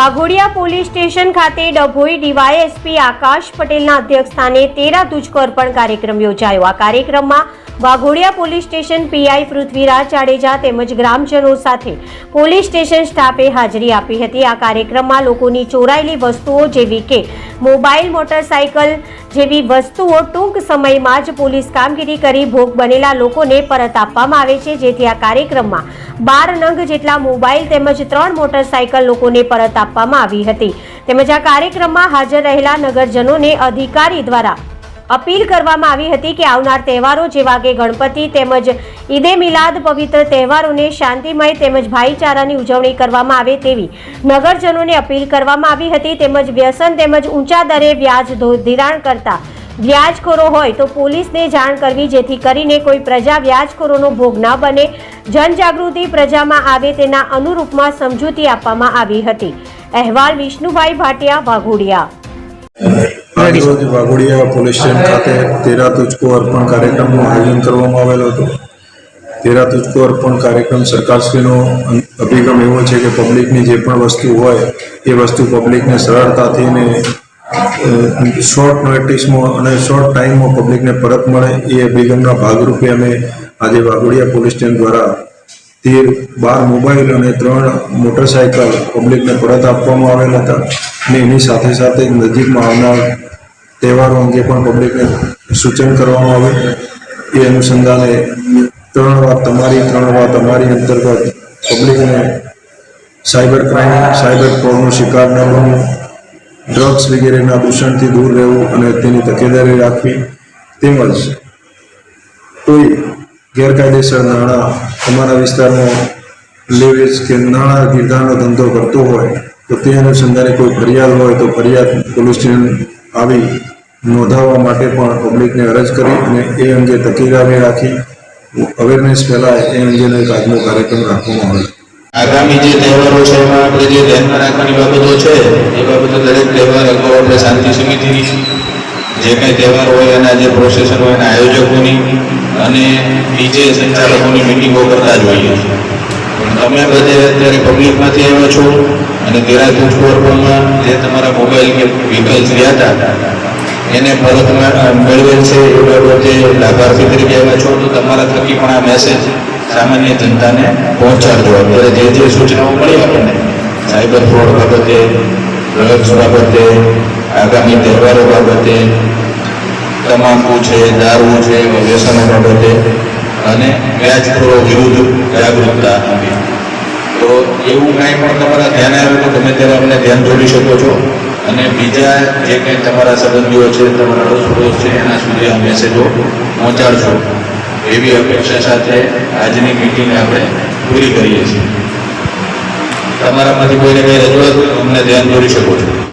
Waghodia police station ખાતે Dabhoi DYSP આકાશ પટેલના અધ્યક્ષસ્થાને તેરા તુજકો પણ કાર્યક્રમ યોજાયો. આ કાર્યક્રમમાં Vaghodia police station PI Prithviraj Jadeja તેમજ ગ્રામજનો સાથે પોલીસ સ્ટેશન સ્ટાફે હાજરી આપી હતી. આ કાર્યક્રમમાં લોકોની ચોરાયેલી વસ્તુઓ જેવી કે મોબાઈલ, મોટરસાયકલ જેવી વસ્તુઓ ટૂંક સમયમાં જ પોલીસ કામગીરી કરી ભોગ બનેલા લોકોને પરત આપવામાં આવે છે. જેથી આ કાર્યક્રમમાં બાર નંગ જેટલા મોબાઈલ તેમજ ત્રણ મોટરસાયકલ લોકોને પરત આપવામાં આવી હતી. તેમજ આ કાર્યક્રમમાં હાજર રહેલા નગરજનોને અધિકારી દ્વારા અપીલ કરવામાં આવી હતી કે આવનાર તહેવારો જેવા કે ગણપતિ તેમજ ઈદે મિલાદ પવિત્ર તહેવારોને શાંતિમય તેમજ ભાઈચારાની ઉજવણી કરવામાં આવે તેવી નગરજનોને અપીલ કરવામાં આવી હતી. તેમજ વ્યસન તેમજ ઊંચા દરે વ્યાજ ધિરાણ કરતા વ્યાજખોરો હોય તો પોલીસને જાણ કરવી જેથી કરીને કોઈ પ્રજા વ્યાજખોરોનો ભોગ ન બને. જનજાગૃતિ પ્રજામાં આવે તેના અનુરૂપમાં સમજૂતી આપવામાં આવી હતી. અહેવાલ વિષ્ણુભાઈ ભાટિયા, વાઘોડિયા. આજરોજ વાઘોડિયા પોલીસ સ્ટેશન ખાતે તેરા તુચકો અર્પણ કાર્યક્રમનું આયોજન કરવામાં આવેલું હતું. તેરા તુચકો અર્પણ કાર્યક્રમ સરકારશ્રીનો અભિગમ એવો છે કે પબ્લિકની જે પણ વસ્તુ હોય, એ વસ્તુ પબ્લિકને સરળતાથી ને શોર્ટ નોટિસમાં અને શોર્ટ ટાઈમમાં પબ્લિકને પરત મળે, એ અભિગમના ભાગરૂપે અમે આજે વાઘોડિયા પોલીસ સ્ટેશન દ્વારા તેર બાર મોબાઈલ અને ત્રણ મોટરસાયકલ પબ્લિકને પરત આપવામાં આવેલ હતા અને એની સાથે સાથે નજીકમાં આવનાર તહેવારો અંગે પણ પબ્લિકને સૂચન કરવામાં આવે એ અનુસંધાને ત્રણ વાત તમારી, ત્રણ વાત અમારી અંતર્ગત પબ્લિકને સાયબર ક્રાઇમ, સાયબર ફ્રોડનો શિકાર ન બનવું ડ્રગ્સ વગેરેના દૂષણથી દૂર રહેવું અને તેની તકેદારી રાખવી તેમજ કોઈ ગેરકાયદેસર નાણાં તમારા વિસ્તારમાં લેવેજ કે નાણાં ગીરધારનો ધંધો કરતો હોય, તો તે અનુસંધાને કોઈ ફરિયાદ હોય તો ફરિયાદ પોલીસ સ્ટેશન આવી નોંધાવવા માટે પણ પબ્લિકને અરજ કરી અને એ અંગે તકેદારી રાખી. અવેરનેસ ફેલાય એ અંગેનો એક આજનો કાર્યક્રમ રાખવામાં આવે આગામી જે તહેવારો છે, એમાં આપણે જે ધ્યાનમાં રાખવાની બાબતો છે, એ બાબતો દરેક તહેવાર અગાઉ આપણે શાંતિ સમિતિની જે કંઈ તહેવાર હોય, એના જે પ્રોસેસર હોય, એના આયોજકોની અને બીજે સંચાલકોની મિટિંગો કરતા જ હોઈએ તમે બધે અત્યારે પબ્લિકમાંથી આવ્યા છો અને તેરા તુજકો અર્પણમાં જે તમારા મોબાઈલ કે વ્હીકલ્સ રહ્યા હતા, એને પરત મેળવેલ છે એ બાબતે લાભાર્થી તરીકે આવ્યા છો, તો તમારા થકી પણ આ મેસેજ સામાન્ય જનતાને પહોંચાડજો. અત્યારે જે જે સૂચનાઓ મળી આપણને સાયબર ફ્રોડ બાબતે ડ્રગ્સ બાબતે, આગામી તહેવારો બાબતે તમાકુ છે, દારૂ છે, વ્યસન બાબતે અને વ્યાજખોરો વિરુદ્ધ જાગૃતતા આપી તો એવું કાંઈ પણ તમારા ધ્યાને આવે તો તમે ત્યારે અમને ધ્યાન જોડી શકો છો. અને બીજા જે કંઈ તમારા સંબંધીઓ છે, તમારા અડોશ છે, એના સુધી આ મેસેજો પહોંચાડશો. એવી અપેક્ષા સાથે આજની મિટિંગ આપણે પૂરી કરીએ છીએ. તમારામાંથી કોઈને કંઈ રજૂઆત હોય અમને ધ્યાન દોરી શકો છો.